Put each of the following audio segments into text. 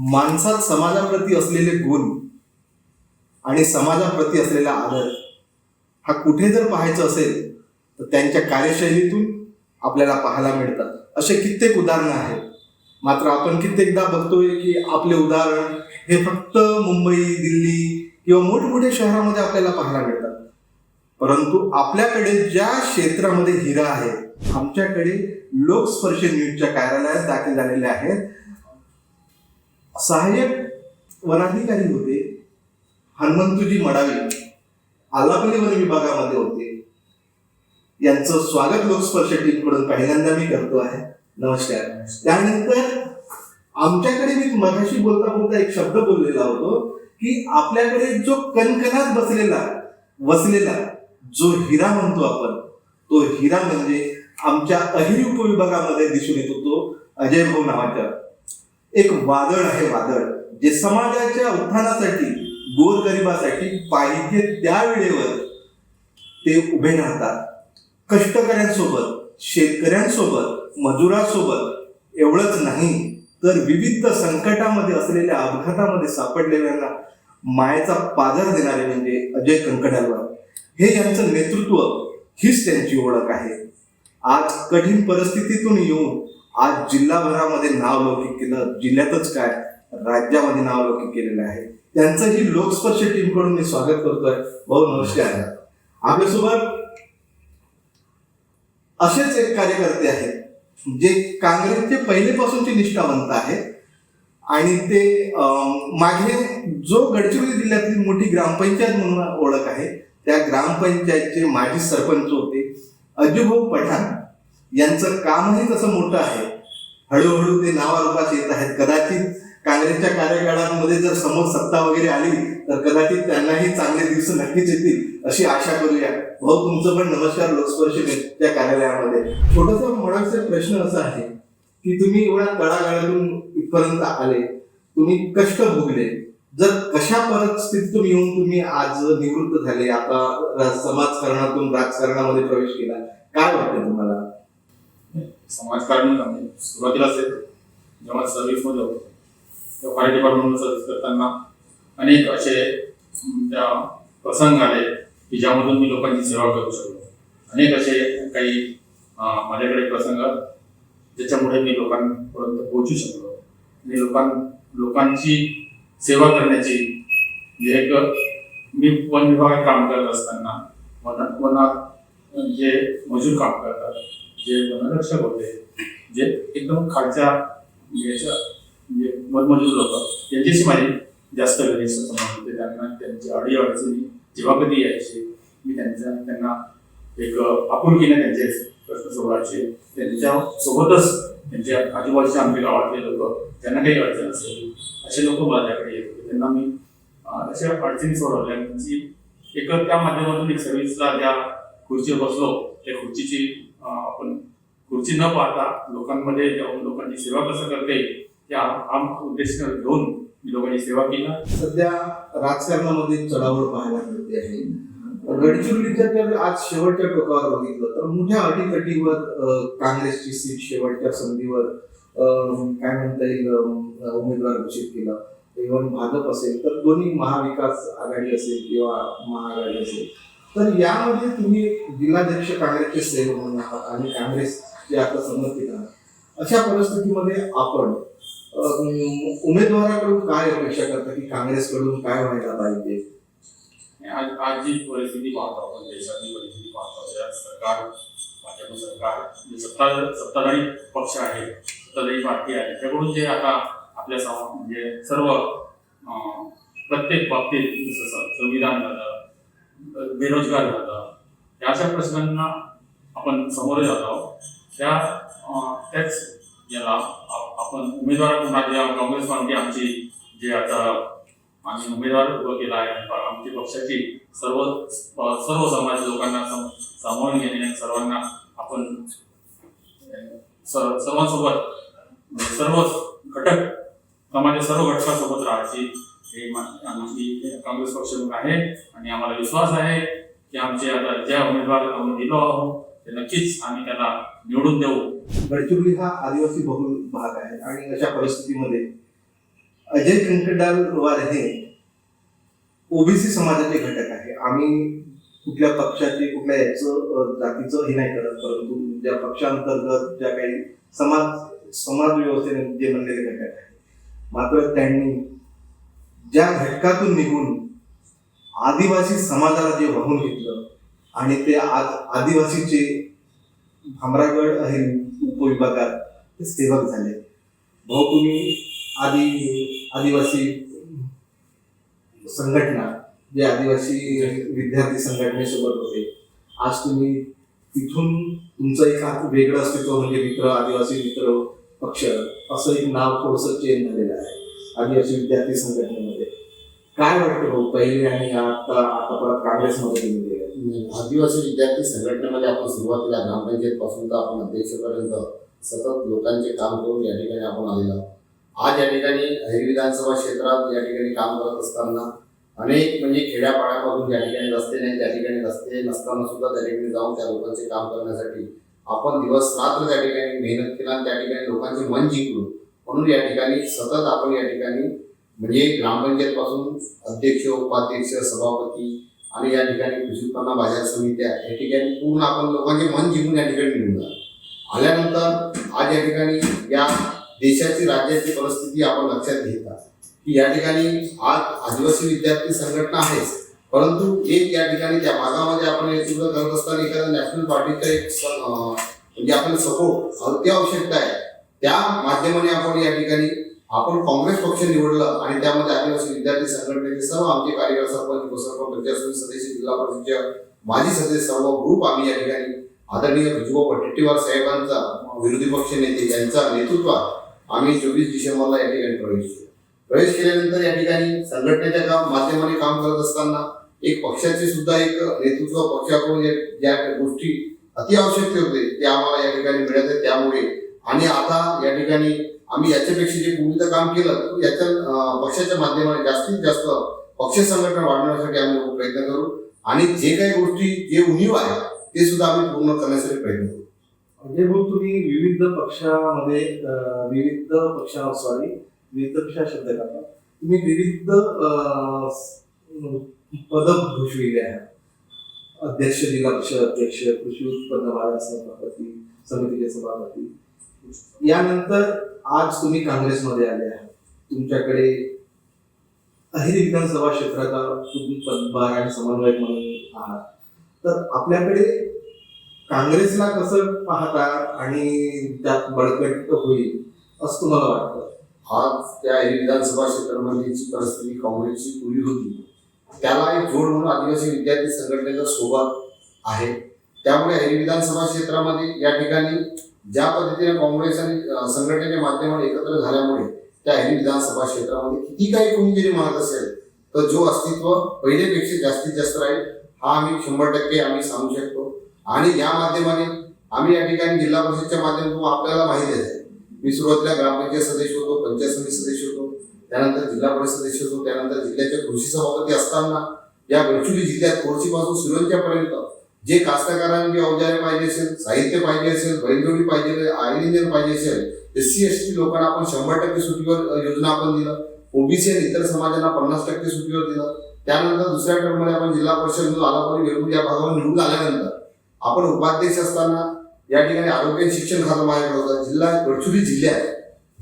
माणसात समाजाप्रती असलेले गुण आणि समाजाप्रती असलेला आदर हा कुठे जर पाहायचं असेल तर त्यांच्या कार्यशैलीतून आपल्याला पाहायला मिळतात. असे कित्येक उदाहरणं आहेत. मात्र आपण कित्येकदा बघतोय की आपले उदाहरण हे फक्त मुंबई दिल्ली किंवा मोठमोठ्या शहरामध्ये आपल्याला पाहायला मिळतात. परंतु आपल्याकडे ज्या क्षेत्रामध्ये हिरा आहे आमच्याकडे लोकस्पर्श न्यूजच्या कार्यालयात दाखल झालेले आहेत. सहाय्यक वनाधिकारी होते. हनुमंतुजी मडावी आलापली वन विभागामध्ये होते. यांचं स्वागत लोकस्पर्श टीमकडून पहिल्यांदा मी करतो आहे. नमस्कार. त्यानंतर आमच्याकडे मी मगाशी बोलता बोलता एक शब्द बोललेला होतो की आपल्याकडे जो कणकणात बसलेला वसलेला जो हिरा म्हणतो आपण तो हिरा म्हणजे आमच्या अहिरी उपविभागामध्ये दिसून येत होतो अजय भाऊ नावाच्या. एक वादळ आहे वादळ जे समाजाच्या उत्थानासाठी गोरगरिबासाठी पाहिजे त्या वेळेवर ते उभे राहतात. कष्टकऱ्यांसोबत शेतकऱ्यांसोबत मजुरांसोबत एवढंच नाही तर विविध संकटामध्ये असलेल्या अपघातामध्ये सापडलेल्यांना मायेचा पादर देणारे म्हणजे अजय कंकडालवार हे यांचं नेतृत्व हीच त्यांची ओळख आहे. आज कठीण परिस्थितीतून येऊन आज जिल्हाभरामध्ये नाव लौकिक केलं. जिल्ह्यातच काय? राज्यामध्ये नाव लौकिक केलेलं आहे. त्यांचं ही लोकस्पर्श टीमकडून मी स्वागत करतोय. भाऊ नमस्कार. आपल्यासोबत असेच एक कार्यकर्ते आहेत जे काँग्रेसचे पहिलेपासूनचे निष्ठावंत आहेत. आणि ते मागे जो गडचिरोली जिल्ह्यातली मोठी ग्रामपंचायत म्हणून ओळख आहे त्या ग्रामपंचायतचे माजी सरपंच होते. अजूभाऊ पठाण. यांचं कामही तसं मोठं आहे. हळूहळू ते नावारूपास येत आहेत. कदाचित काँग्रेसच्या कार्यकाळामध्ये जर समोर सत्ता वगैरे आली तर कदाचित त्यांनाही चांगले दिवस नक्कीच येतील अशी आशा करूया. भाऊ तुमचं पण नमस्कार लोकस्पर्श त्या कार्यालयामध्ये. छोटासा मुळाचा प्रश्न असा आहे की तुम्ही एवढ्या तळागाळातून इथपर्यंत आले तुम्ही कष्ट भोगले. जर कशा परिस्थितीतून येऊन तुम्ही आज निवृत्त झाले? आता समाजकारणातून राजकारणामध्ये प्रवेश केला. काय वाटतं तुम्हाला? समाजकारण म्हणजे असेल जेव्हा सर्व्हिसमध्ये होतो तेव्हा फायर डिपार्टमेंटमध्ये सर्व्हिस करताना अनेक असे त्या प्रसंग आले की ज्यामधून मी लोकांची सेवा करू शकलो. अनेक असे काही माझ्याकडे प्रसंग ज्याच्यामुळे मी लोकांपर्यंत पोहोचू शकलो. आणि लोकां लोकांची सेवा करण्याची जे एक मी वन विभागात काम करत असताना वन वनात जे मजूर काम करतात जे वनरक्षक होते जे एकदम खालच्या याच्या म्हणजे वनमजूर लोक यांच्याशी माझी जास्त घनिष्ठ संबंध होते. त्यांना त्यांची अडी अडचणी जेव्हा कधी यायचे मी त्यांच्या त्यांना एक आपुलकीने त्यांचे प्रश्न सोडवायचे. त्यांच्या सोबतच त्यांच्या आजूबाजूच्या आमच्या गावातले लोक त्यांना काही अडचण असेल असे लोक माझ्याकडे येत होते. त्यांना मी अशा अडचणी सोडवल्या. म्हणजे एक त्या माध्यमातून एक सर्व्हिसला ज्या खुर्चीवर बसलो त्या खुर्चीची आपण खुर्ची न पाहता लोकांमध्ये जाऊन लोकांची सेवा कसं करता येईल या आम उद्देश घेऊन मी लोकांची सेवा केली. सध्या राजकारणामध्ये चढावर पाहायला मिळते आहे. गडचिरोलीच्या जर आज शेवटच्या टोकावर बघितलं तर मोठ्या अटीतटीवर काँग्रेसची सीट शेवटच्या संधीवर अं, काय म्हणता येईल उमेदवार घोषित केला. इव्हन भाजप असेल तर दोन्ही महाविकास आघाडी असेल किंवा महाआघाडी असेल. तर यामध्ये तुम्ही जिल्हाध्यक्ष काँग्रेसचे सेवक म्हणून आहात आणि काँग्रेसचे आता समर्थित आहात अशा परिस्थितीमध्ये आपण उमेदवाराकडून काय अपेक्षा करता की काँग्रेसकडून काय व्हायला पाहिजे? आज आज जी परिस्थिती पाहतो आपण देशाची परिस्थिती पाहतो या सरकार भाजप सरकार जे सत्ता सत्ताधारी पक्ष आहे सत्ताधारी पार्टी आहे त्याकडून जे आता आपल्या सम म्हणजे सर्व प्रत्येक बाबतीत जसं संविधान झालं बेरोजगार झालं. या अशा प्रश्नांना आपण सामोरे जात आहोत. त्या त्याच याला आप- आपण उमेदवार माझ्या काँग्रेस पार्टी आमची जे आता आम्ही उमेदवार उभं केला आहे आमची पक्षाची सर्व सर्व समाज लोकांना सामावून घेणे सर्वांना आपण सर्वांसोबत सर्वच सर्व घटक समाजाच्या सर्व घटकांसोबत राहायची हे आमची काँग्रेस पक्ष आहे आणि आम्हाला विश्वास आहे की आमचे आता ज्या उमेदवार आम्ही दिलो आहोत ते नक्कीच आम्ही त्याला निवडून देऊ. गडचिरोली हा आदिवासी बहुल भाग आहे आणि अशा परिस्थितीमध्ये अजय कंकडालवार हे ओबीसी समाजाचे घटक आहे. आम्ही कुठल्या पक्षाचे कुठल्या याचं जातीचं हे नाही करत परंतु ज्या पक्षांतर्गत ज्या काही समाज समाज व्यवस्थेने जे बनलेले घटक आहे मात्र त्यांनी ज्या घटकातून निघून आदिवासी समाजाला जे वाहून घेतलं आणि ते आज आदिवासीचे भामरागड हे उपविभागात ते सेवक झाले. भाऊ तुम्ही आदि आदिवासी संघटना जे आदिवासी विद्यार्थी संघटनेसोबत होते आज तुम्ही तिथून तुमचं एक वेगळं अस्तित्व म्हणजे मित्र आदिवासी मित्र पक्ष असं एक नाव थोडस चेंज झालेलं आहे. आदिवासी विद्यार्थी संघटनेमध्ये. काय वाटतं पहिले आणि आता आता परत काँग्रेसमध्ये आहे आदिवासी विद्यार्थी संघटनेमध्ये आपण सुरुवातीला ग्रामपंचायत पासून तर आपण अध्यक्षपर्यंत सतत लोकांचे काम करून या ठिकाणी आपण आलेलो आज या ठिकाणी हरी विधानसभा क्षेत्रात या ठिकाणी काम करत असताना अनेक म्हणजे खेड्यापाड्यामधून ज्या ठिकाणी रस्ते नाही त्या ठिकाणी रस्ते नसताना सुद्धा त्या ठिकाणी जाऊन त्या लोकांचे काम करण्यासाठी आपण दिवस रात्र त्या ठिकाणी मेहनत केला आणि त्या ठिकाणी लोकांचे मन जिंकलो. म्हणून या ठिकाणी सतत आपण या ठिकाणी म्हणजे ग्रामपंचायत पासून अध्यक्ष उपाध्यक्ष सभापती आणि या ठिकाणी कृषी उत्पन्न बाजार समित्या या ठिकाणी पूर्ण आपण लोकांचे मन जिंकून या ठिकाणी निघून आलो. आल्यानंतर आज या ठिकाणी या देशाची राज्याची परिस्थिती आपण लक्षात घेता की या ठिकाणी आज आदिवासी विद्यार्थी संघटना आहेच. परंतु एक या ठिकाणी त्या भागामध्ये आपण हे सुद्धा करत असताना एखाद्या नॅशनल पार्टीचा एक म्हणजे आपल्याला सपोर्ट अत्यावश्यकता आवश्यकता आहे. त्या माध्यमाने आपण या ठिकाणी आपण काँग्रेस पक्ष निवडलं आणि त्यामध्ये आदिवासी विद्यार्थी संघटनेचे सर्व आमचे कार्यकर्ते सरपंच उपसरपंच सदस्य जिल्हा परिषदेचे माजी सदस्य सर्व ग्रुप आम्ही या ठिकाणी आदरणीय भिजूभाऊ पट्टीवार साहेबांचा विरोधी पक्ष नेते यांच्या नेतृत्वात आम्ही चोवीस डिसेंबरला या ठिकाणी प्रवेश केला. प्रवेश केल्यानंतर या ठिकाणी संघटनेच्या काम माध्यमाने काम करत असताना एक पक्षाचे सुद्धा एक नेतृत्व पक्षाकडून ज्या गोष्टी अति आवश्यक होते ते आम्हाला या ठिकाणी मिळत आहे त्यामुळे आणि आता या ठिकाणी आम्ही याच्यापेक्षा जे पूर्वीचं काम केलं याच्या पक्षाच्या माध्यमाने जास्तीत जास्त पक्ष संघटना वाढवण्यासाठी आम्ही प्रयत्न करू. आणि जे काही गोष्टी जे उणीव आहे ते सुद्धा आम्ही पूर्ण करण्यासाठी प्रयत्न करू. म्हणजे भाऊ तुम्ही विविध पक्षामध्ये विविध पक्षा सॉरी विविध पक्षा शब्द करता. तुम्ही विविध पद भूषविले आहेत. अध्यक्ष जिल्हा परिषद अध्यक्ष कृषी उत्पन्न बाजार सभापती समितीचे सभापती यानंतर आज तुम्ही काँग्रेसमध्ये आले आहात. तुमच्याकडे अहिरी विधानसभा क्षेत्राचा तुम्ही पदभार आणि समन्वयक म्हणून आहात. तर आपल्याकडे काँग्रेसला कसं पाहता आणि त्यात बळकट होईल असं तुम्हाला वाटतं? आज त्या विधानसभा क्षेत्रामध्ये जी परिस्थिती काँग्रेसची पूर्वी होती त्याला एक जोड म्हणून आदिवासी विद्यार्थी संघटनेचा सोबत आहे. त्यामुळे हे विधानसभा क्षेत्रामध्ये या ठिकाणी ज्या पद्धतीने काँग्रेस आणि संघटनेच्या माध्यमाने एकत्र झाल्यामुळे त्या हे विधानसभा क्षेत्रामध्ये किती काही कोणीतरी म्हणत असेल तर जो अस्तित्व पहिलेपेक्षा जास्तीत जास्त राहील हा आम्ही शंभर टक्के आम्ही सांगू शकतो. आणि या माध्यमाने आम्ही या ठिकाणी जिल्हा परिषदच्या माध्यमातून आपल्याला माहिती आहे. मी सुरुवातीला ग्रामपंचायत सदस्य होतो पंचायत समिती सदस्य होतो त्यानंतर जिल्हा परिषद सदस्य होतो त्यानंतर जिल्ह्याच्या कृषी सभापती असताना या गडचिरोली जिल्ह्यात कोळशीपासून सुरंच्या पर्यंत जे कास्तकारांचे अवजारे पाहिजे असेल साहित्य पाहिजे असेल बैलजोडी पाहिजे आयल इंजिन पाहिजे असेल एस सी एस टी लोकांना आपण शंभर टक्के सुट्टीवर अ, योजना आपण दिलं. ओबीसी आणि इतर समाजांना पन्नास टक्के सुट्टीवर दिलं. त्यानंतर दुसऱ्या टर्ममध्ये आपण जिल्हा परिषद आलापरी वेरूळ या भागावर निवडून आल्यानंतर आपण उपाध्यक्ष असताना या ठिकाणी आरोग्य शिक्षण खातं माझ्याकडे होतं जिल्हा गडचिरोली जिल्ह्यात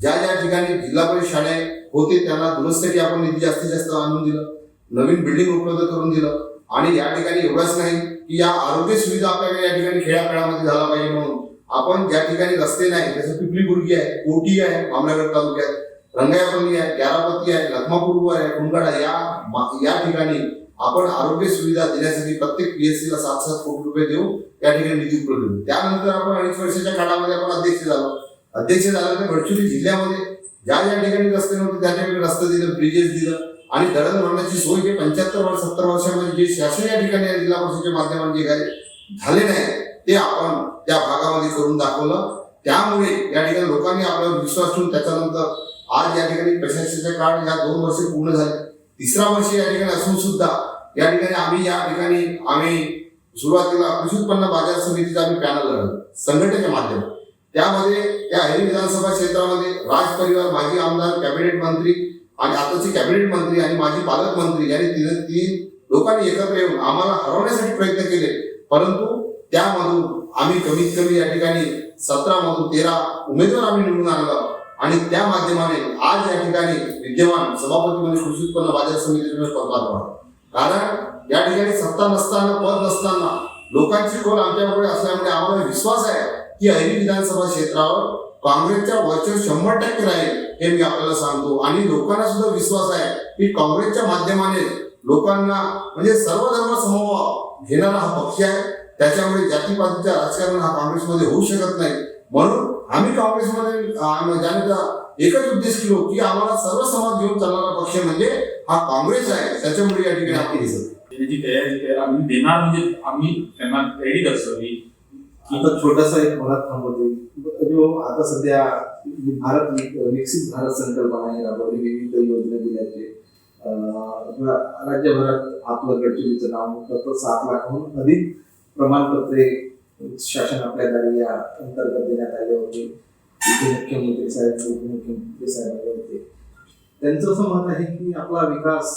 ज्या ज्या ठिकाणी जिल्हा परिषद शाळे होते त्यांना दुरुस्तीसाठी आपण निधी जास्तीत जास्त आणून दिलं. नवीन बिल्डिंग उपलब्ध करून दिलं. आणि या ठिकाणी एवढंच नाही की या आरोग्य सुविधा आपल्याकडे या ठिकाणी खेड्याखेळामध्ये झाला पाहिजे म्हणून. आपण ज्या ठिकाणी रस्ते नाही जसं पिपली बुर्गी आहे कोटी आहे मामलागड तालुक्यात रंगायापल्ली आहे ग्यारापती आहे लखमापूर आहे कुंगाडा या मा- या ठिकाणी आपण आरोग्य सुविधा देण्यासाठी प्रत्येक पीएससी ला सात सात कोटी रुपये देऊ त्या ठिकाणी निधी उपलब्ध त्यानंतर आपण अडीच वर्षाच्या काळामध्ये आपण अध्यक्ष झालो. अध्यक्ष झाल्यानंतर गडचिरोली जिल्ह्यामध्ये ज्या ज्या ठिकाणी रस्ते नव्हते त्या ठिकाणी रस्ते दिलं ब्रिजेस दिलं. आणि दळणवळणाची सोय जे पंच्याहत्तर वर्ष सत्तर वर्षामध्ये जे शासन या ठिकाणी जिल्हा परिषदेच्या माध्यमाने जे काही झाले नाही ते आपण त्या भागामध्ये करून दाखवलं. त्यामुळे या ठिकाणी लोकांनी आपल्यावर विश्वास ठेवून त्याच्यानंतर आज या ठिकाणी प्रशासनाचे काळ या दोन वर्ष पूर्ण झाले. तिसरा वर्ष या ठिकाणी असून सुद्धा या ठिकाणी आम्ही या ठिकाणी आम्ही सुरुवातीला कृषी उत्पन्न बाजार समितीचा आम्ही पॅनल लढवलं संघटनेच्या माध्यमात त्यामध्ये या हरी विधानसभा क्षेत्रामध्ये राज परिवार माजी आमदार कॅबिनेट मंत्री आणि आताचे कॅबिनेट मंत्री आणि माजी पालकमंत्री यांनी तीन तीन लोकांनी एकत्र येऊन आम्हाला हरवण्यासाठी प्रयत्न केले. परंतु त्यामधून आम्ही कमीत कमी या ठिकाणी सतरा मधून तेरा उमेदवार आम्ही निवडून आणलं. आणि त्या माध्यमाने आज या ठिकाणी विद्यमान सभापती म्हणजे कृषी उत्पन्न बाजार समितीचे मी पदभार कारण या ठिकाणी सत्ता नसताना पद नसताना लोकांची कोल आमच्याकडे असल्यामुळे आम्हाला विश्वास आहे की अहिरी विधानसभा क्षेत्रावर काँग्रेसच्या वर्चस्व शंभर टक्के राहील. हे मी आपल्याला सांगतो. आणि लोकांना सुद्धा विश्वास आहे की काँग्रेसच्या माध्यमाने लोकांना म्हणजे सर्व धर्म समभाव घेणारा हा पक्ष आहे. त्याच्यामुळे जातीपातीचा राजकारण हा काँग्रेसमध्ये होऊ शकत नाही. म्हणून आम्ही काँग्रेसमध्ये आम्ही जाण्याचा एकच उद्देश केलो की आम्हाला सर्व समाज घेऊन चालणारा पक्ष म्हणजे हा काँग्रेस आहे. त्याच्यामुळे या ठिकाणी दिसत त्याची तयारी तयारी आम्ही देणार म्हणजे आम्ही त्यांना तयारी दर्शवली. आता छोटासा एक मला थांबवतो. जो आता सध्या म्हणजे भारत विकसित भारत संकल्पना आहे. राबवली विविध योजना दिल्याचे राज्यभरात आपलं गडचिरोलीचं नाव होतं तर सात लाखाहून अधिक प्रमाणपत्रे शासन आपल्या दारी या अंतर्गत देण्यात आले होते. इथे मुख्यमंत्री साहेब उपमुख्यमंत्री साहेब आले होते. त्यांचं असं मत आहे की आपला विकास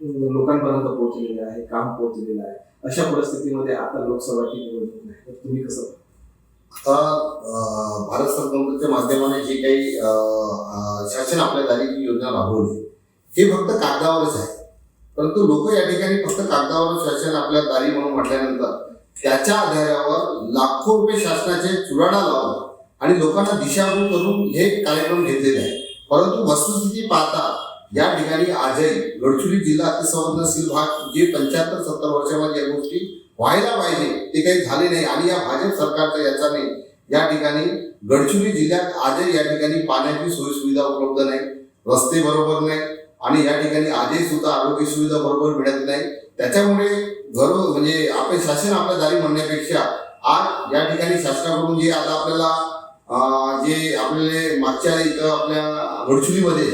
लोकांपर्यंत पोहोचलेला आहे काम पोहोचलेलं आहे. अशा परिस्थितीमध्ये आता लोकसभाची निवडणूक आहे तर तुम्ही कसं आता भारत सरकारच्या माध्यमाने जे काही शासन आपल्या दारी योजना राबवली हे फक्त कागदावरच आहे. परंतु लोक या ठिकाणी फक्त कागदावर शासन आपल्या दारी म्हणून म्हटल्यानंतर त्याच्या आधारावर लाखो रुपये शासनाचे चुराडा लावून आणि लोकांना दिशाभूल करून हे कार्यक्रम घेतलेले आहे परंतु वस्तुस्थिती पाहता या ठिकाणी आजही गडचिरोली जिल्हा अतिसंवेदनशील भाग जे पंच्याहत्तर सत्तर वर्षामध्ये या गोष्टी व्हायला पाहिजे ते काही झाले नाही. आणि या भाजप सरकारच्या याच्याने या ठिकाणी गडचिरोली जिल्ह्यात आजही या ठिकाणी पाण्याची सोयी सुविधा उपलब्ध नाही रस्ते बरोबर नाही आणि या ठिकाणी आजही सुद्धा आरोग्य सुविधा बरोबर मिळत नाही. त्याच्यामुळे घर म्हणजे आपले शासन आपल्या दारी म्हणण्यापेक्षा आज या ठिकाणी शासनाकडून जे आता आपल्याला जे आपले मागच्या इथं आपल्या गडचिरोलीमध्ये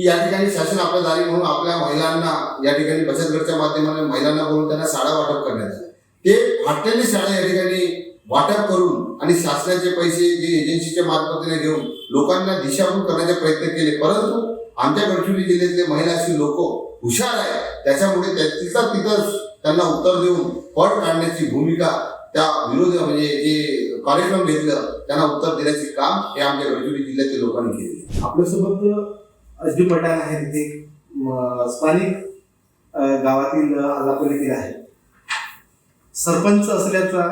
की या ठिकाणी शासन आपल्या दारी म्हणून आपल्या महिलांना या ठिकाणी बचत गटच्या माध्यमाने महिलांना बोलून त्यांना शाळा वाटप करण्यात आले. ते फाटलेली शाळा या ठिकाणी वाटप करून आणि शासनाचे पैसे जे एजन्सीच्या मार्फतीने घेऊन लोकांना दिशाभूल करण्याचे प्रयत्न केले. परंतु आमच्या गडचिरोली जिल्ह्यातले महिला अशी लोक हुशार आहे त्याच्यामुळे त्या- तिथं तिथंच त्यांना उत्तर देऊन पट काढण्याची भूमिका त्या विरोध म्हणजे जे कार्यक्रम घेतलं त्यांना उत्तर देण्याचे काम हे आमच्या गडचिरोली जिल्ह्यातील लोकांनी केले आपल्यासोबत अजू पठाण आहे तिथे. स्थानिक गावातील आलापलीतील आहे. सरपंच असल्याचा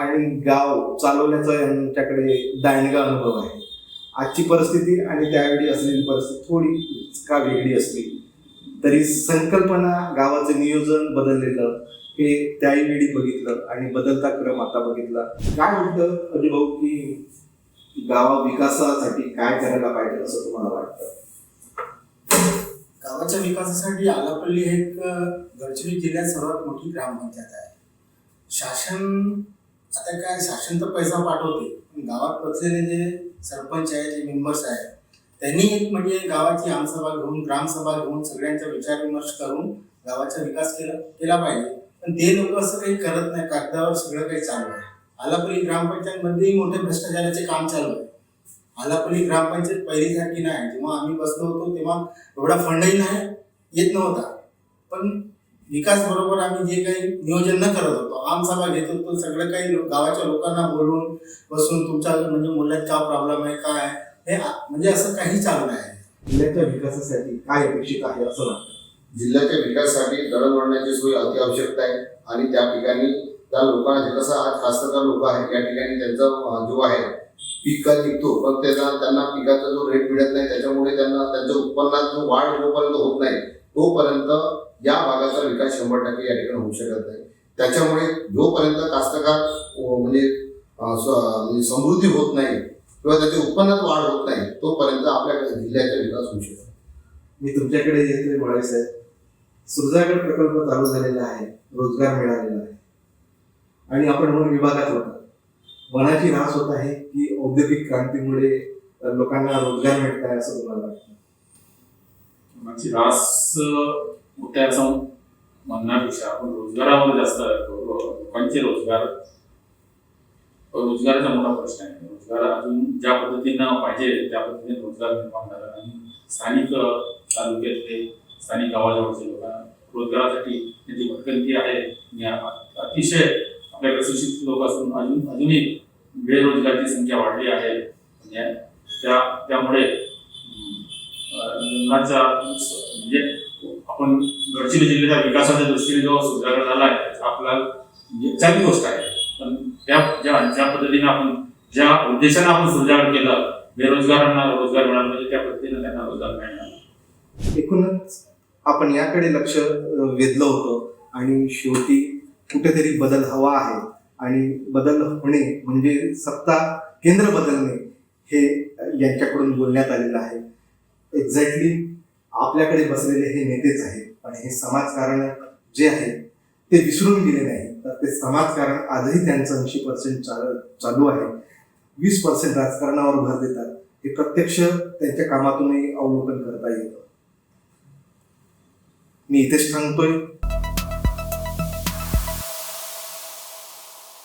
आणि गाव चालवण्याचा यांच्याकडे दांडगा अनुभव आहे. आजची परिस्थिती आणि त्यावेळी असलेली परिस्थिती थोडी का वेगळी असली तरी संकल्पना गावाचं नियोजन बदललेलं हे त्याही वेळी बघितलं आणि बदलता क्रम आता बघितला. काय वाटतं अजूभाऊ की गावा विकासासाठी काय करायला पाहिजे असं तुम्हाला वाटतं? गावाच्या विकासासाठी आलापल्ली हे एक गडचिरोली जिल्ह्यात सर्वात मोठी ग्रामपंचायत आहे. शासन आता काय शासन तर पैसा पाठवते पण गावात बसलेले जे सरपंच आहे जे मेंबर्स आहेत त्यांनी एक म्हणजे गावाची आमसभा घेऊन ग्रामसभा घेऊन सगळ्यांचा विचार विमर्श करून गावाचा विकास केला केला पाहिजे. पण ते लोक असं काही करत नाही कागदावर सगळं काही चालू आहे. आलापल्ली ग्रामपंचायतमध्येही मोठे भ्रष्टाचाराचे काम चालू आहे. आलापल्ली ग्रामपंचायत पहिलीसारखी नाही. जेव्हा आम्ही बसलो होतो तेव्हा एवढा फंडही नाही येत नव्हता. पण विकास बरोबर आम्ही जे काही नियोजन न करत होतो आमसभा घेत होतो. सगळं काही गावाच्या लोकांना बोलून बसून तुमच्या म्हणजे मुलात काय प्रॉब्लेम आहे काय आहे, हे म्हणजे असं काही चालू नाही. जिल्ह्याच्या विकासासाठी काय अपेक्षित आहे असं वाटतं? जिल्ह्याच्या विकासासाठी दळणवळणाची सोय अति आवश्यकता आहे. आणि त्या ठिकाणी त्या लोकांना जे कसं आज कास्तकार लोक आहेत या ठिकाणी त्यांचा जो आहे पीक निघतो. पण त्याचा त्यांना पिकाचा जो रेट मिळत नाही त्याच्यामुळे त्यांना त्यांच्या उत्पन्नात जो वाढ जोपर्यंत होत नाही तोपर्यंत या भागाचा विकास शंभर टक्के या ठिकाणी होऊ शकत नाही. त्याच्यामुळे जोपर्यंत कास्तकार म्हणजे, म्हणजे समृद्धी होत नाही किंवा त्याच्या उत्पन्नात वाढ होत नाही तोपर्यंत आपल्या जिल्ह्याचा विकास होऊ शकत मी तुमच्याकडे येतोय बळाई साहेब सुरजागड प्रकल्प चालू झालेला आहे रोजगार मिळालेला आहे. आणि आपण म्हणून विभागात होता. मनाची नाश होत आहे की औद्योगिक क्रांतीमुळे लोकांना रोजगार मिळत आहे असं तुम्हाला वाटतं? माझी रास मोठ्या असं म्हणण्यापेक्षा आपण रोजगारावर जास्त लोकांचे रोजगार रोजगाराचा मोठा प्रश्न आहे. रोजगार अजून ज्या पद्धतीनं पाहिजे त्या पद्धतीने रोजगार निर्माण झाला नाही. स्थानिक तालुक्यातले स्थानिक गावाजवळचे लोक रोजगारासाठी त्यांची भटकंती आहे. अतिशय आपल्याकडे सुशिक्षित लोक असून अजून अजूनही बेरोजगारीची संख्या वाढली आहे. म्हणजे त्या त्यामुळे जीवनाचा म्हणजे आपण गडचिरोली जिल्ह्याच्या विकासाच्या दृष्टीने जो सुधारणा झाला आहे त्याचा आपल्याला म्हणजे चांगली गोष्ट आहे. पण त्या ज्या ज्या पद्धतीने आपण ज्या उद्देशाने आपण सुधारण केलं बेरोजगारांना रोजगार मिळाला म्हणजे त्या पद्धतीने त्यांना रोजगार मिळणार. एकूणच आपण याकडे लक्ष वेधलं होतं आणि शेवटी कुठेतरी बदल हवा आहे. आणि बदल होणे म्हणजे सत्ता केंद्र बदलणे हे यांच्याकडून बोलण्यात आलेलं आहे. एक्झॅक्टली आपल्याकडे बसलेले हे नेतेच आहेत. पण हे समाजकारण जे आहे ते विसरून गेले नाही. तर ते समाजकारण आजही त्यांचं ऐंशी पर्सेंट चालू आहे. वीस पर्सेंट राजकारणावर भर देतात. हे प्रत्यक्ष त्यांच्या कामातूनही अवलोकन करता येतं. मी इथेच थांबतोय.